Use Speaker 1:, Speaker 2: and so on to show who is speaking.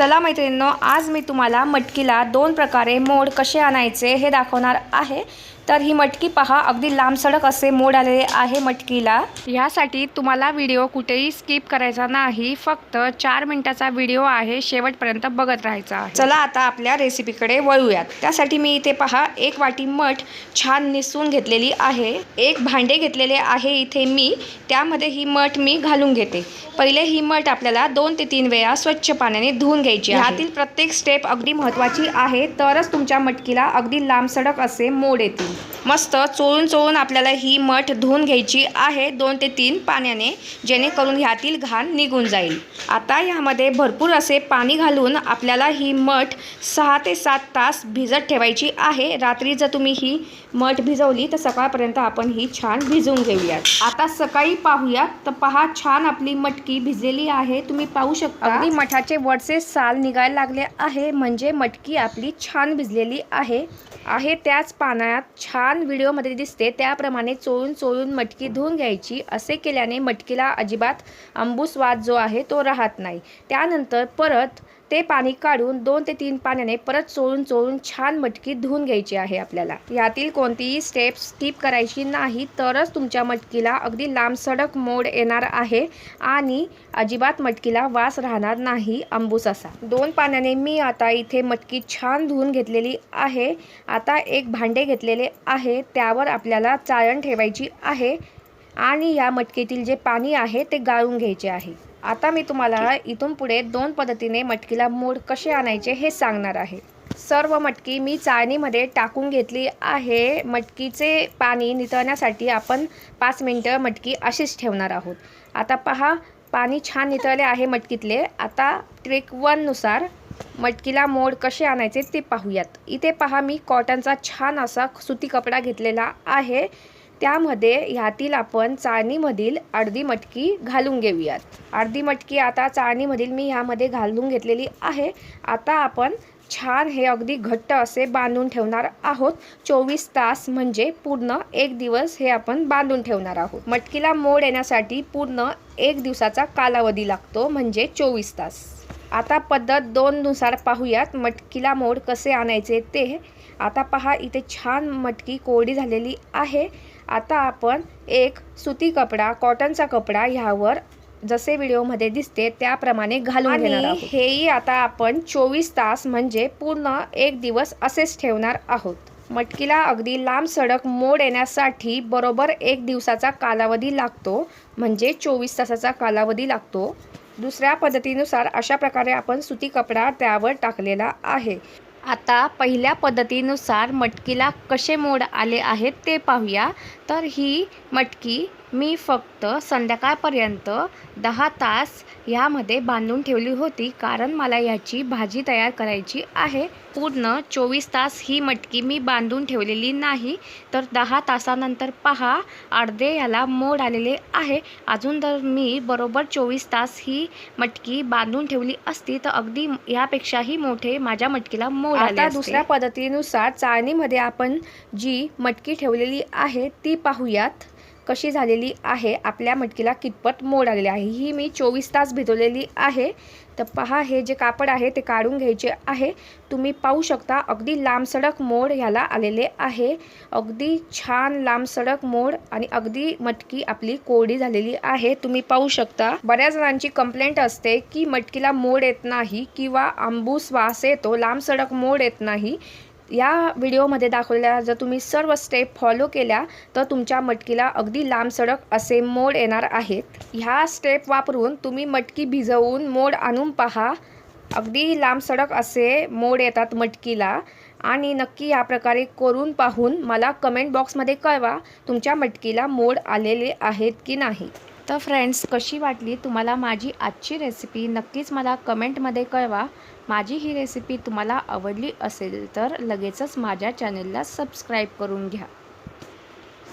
Speaker 1: चला मैत्रिणींनो आज मी तुम्हाला मटकीला दोन प्रकारे मोड कसे आणायचे हे दाखवणार आहे. तर ही मटकी पहा अगदी लांब सडक असे मोड आलेले आहे मटकीला. यासाठी तुम्हाला व्हिडिओ कुठेही स्किप करायचा नाही फक्त चार मिनिटाचा व्हिडिओ आहे शेवटपर्यंत बघत राहायचा चला आता आपल्या रेसिपीकडे वळूयात. त्यासाठी मी इथे पहा एक वाटी मठ छान निसून घेतलेली आहे. एक भांडे घेतलेले आहे इथे मी. त्यामध्ये ही मठ मी घालून घेते. पहिले ही मठ आपल्याला दोन ते तीन वेळा स्वच्छ पाण्याने धुवून घ्यायची ह्यातील प्रत्येक स्टेप अगदी महत्त्वाची आहे तरच तुमच्या मटकीला अगदी लांब सडक असे मोड येतील. मस्त चोळून चोळून आपल्याला ही मठ धुवून घ्यायची आहे. दोन ते तीन पाण्याने जेणेकरून ह्यातील घाण निघून जाईल. आता यामध्ये भरपूर असे पाणी घालून आपल्याला ही मठ सहा ते सात तास भिजत ठेवायची आहे. रात्री जर तुम्ही ही मठ भिजवली तर सकाळपर्यंत आपण ही छान भिजवून घेऊयात. आता सकाळी पाहूयात. तर पहा छान आपली मटकी भिजलेली आहे. तुम्ही पाहू शकता. आणि मठाचे वरचे साल निघायला लागले आहे. म्हणजे मटकी आपली छान भिजलेली आहे. आहे त्याच पाण्यात छान व्हिडिओमध्ये दिसते त्याप्रमाणे चोळून चोळून मटकी धुवून घ्यायची. असे केल्याने मटकीला अजिबात आंबूस वाद जो आहे तो राहत नाही. त्यानंतर परत ते पाणी काढून दोन ते तीन पाण्याने परत चोळून चोळून छान मटकी धुवून घ्यायची आहे आपल्याला. यातील कोणतीही स्टेप स्किप करायची नाही तरच तुमच्या मटकीला अगदी लांब सडक मोड येणार आहे आणि अजिबात मटकीला वास राहणार नाही आंबूस असा. दोन पाण्याने मी आता इथे मटकी छान धुवून घेतलेली आहे. आता एक भांडे घेतलेले आहे त्यावर आपल्याला चाळण ठेवायची आहे आणि या मटकीतील जे पाणी आहे ते गाळून घ्यायचे आहे. आता मी तुम्हाला इथून पुढे दोन पद्धतीने मटकीला मोड कसे आणायचे हे सांगणार आहे. सर्व मटकी मी चाळणीमध्ये टाकून घेतली आहे. मटकीचे पाणी नितळण्यासाठी आपण पाच मिनटं मटकी अशीच ठेवणार आहोत. आता पहा पाणी छान नितळले आहे मटकीतले. आता ट्रिक वननुसार मटकीला मोड कसे आणायचे ते पाहूयात. इथे पहा मी कॉटनचा छान असा सुती कपडा घेतलेला आहे. त्यामध्ये ह्यातील आपण चाळणीमधील अर्धी मटकी घालून घेऊयात. अर्धी मटकी आता चाळणीमधील मी ह्यामध्ये घालून घेतलेली आहे. आता आपण छान हे अगदी घट्ट असे बांधून ठेवणार आहोत. चोवीस तास म्हणजे पूर्ण एक दिवस हे आपण बांधून ठेवणार आहोत. मटकीला मोड येण्यासाठी पूर्ण एक दिवसाचा कालावधी लागतो म्हणजे चोवीस तास. आता पद्धत दोननुसार पाहूयात. मटकीला मोड कसे आणायचे ते. आता पहा इथे छान मटकी कोरडी झालेली आहे. आता आपण एक सुती कपडा कॉटनचा कपडा ह्यावर जसे व्हिडिओमध्ये दिसते त्याप्रमाणे घालून घेणार हेही आता आपण चोवीस तास म्हणजे पूर्ण एक दिवस असेच ठेवणार आहोत. मटकीला अगदी लांब सडक मोड येण्यासाठी बरोबर एक दिवसाचा कालावधी लागतो म्हणजे चोवीस तासाचा कालावधी लागतो. दुसऱ्या पद्धतीनुसार अशा प्रकारे आपण सुती कपडा त्यावर टाकलेला आहे. आता पहिल्या पद्धतीनुसार मटकीला कसे मोड आले आहेत ते पाहूया. तर ही मटकी मी फक्त संध्याकाळपर्यंत दहा तास ह्यामध्ये बांधून ठेवली होती कारण मला याची भाजी तयार करायची आहे. पूर्ण चोवीस तास ही मटकी मी बांधून ठेवलेली नाही. तर दहा तासानंतर पहा अर्धे याला मोड आलेले आहे. अजून जर मी बरोबर चोवीस तास ही मटकी बांधून ठेवली असती तर अगदी यापेक्षाही मोठे माझ्या मटकीला मोड आले
Speaker 2: आता
Speaker 1: दुसऱ्या पद्धतीनुसार चाळणीमध्ये आपण जी मटकी ठेवलेली आहे ती पाहूयात. कशी झालेली आहे आपल्या मटकीला कितपत मोड आलेली आहे ही मी चोवीस तास भिजवलेली आहे. तर पहा हे जे कापड आहे ते काढून घ्यायचे आहे. तुम्ही पाहू शकता अगदी लांब सडक मोड ह्याला आलेले आहे. अगदी छान लांब सडक मोड आणि अगदी मटकी आपली कोरडी झालेली आहे. तुम्ही पाहू शकता बऱ्याच जणांची कंप्लेंट असते की मटकीला मोड येत नाही किंवा आंबूस वास येतो लांब सडक मोड येत नाही. या व्हिडिओमध्ये दाखवलेल्या जर तुम्ही सर्व स्टेप फॉलो केल्या तर तुमच्या मटकीला अगदी लांब सडक असे मोड येणार आहेत. ह्या स्टेप वापरून तुम्ही मटकी भिजवून मोड आणून पहा. अगदी लांब सडक असे मोड येतात मटकीला. आणि नक्की या प्रकारे करून पाहून मला कमेंट बॉक्समध्ये कळवा तुमच्या मटकीला मोड आलेले आहेत की नाही. तर फ्रेंड्स कशी वाटली तुम्हाला माझी आजची रेसिपी नक्कीच मला कमेंटमध्ये कळवा. माझी ही रेसिपी तुम्हाला आवडली असेल तर लगेचच माझ्या चॅनलला सबस्क्राईब करून घ्या.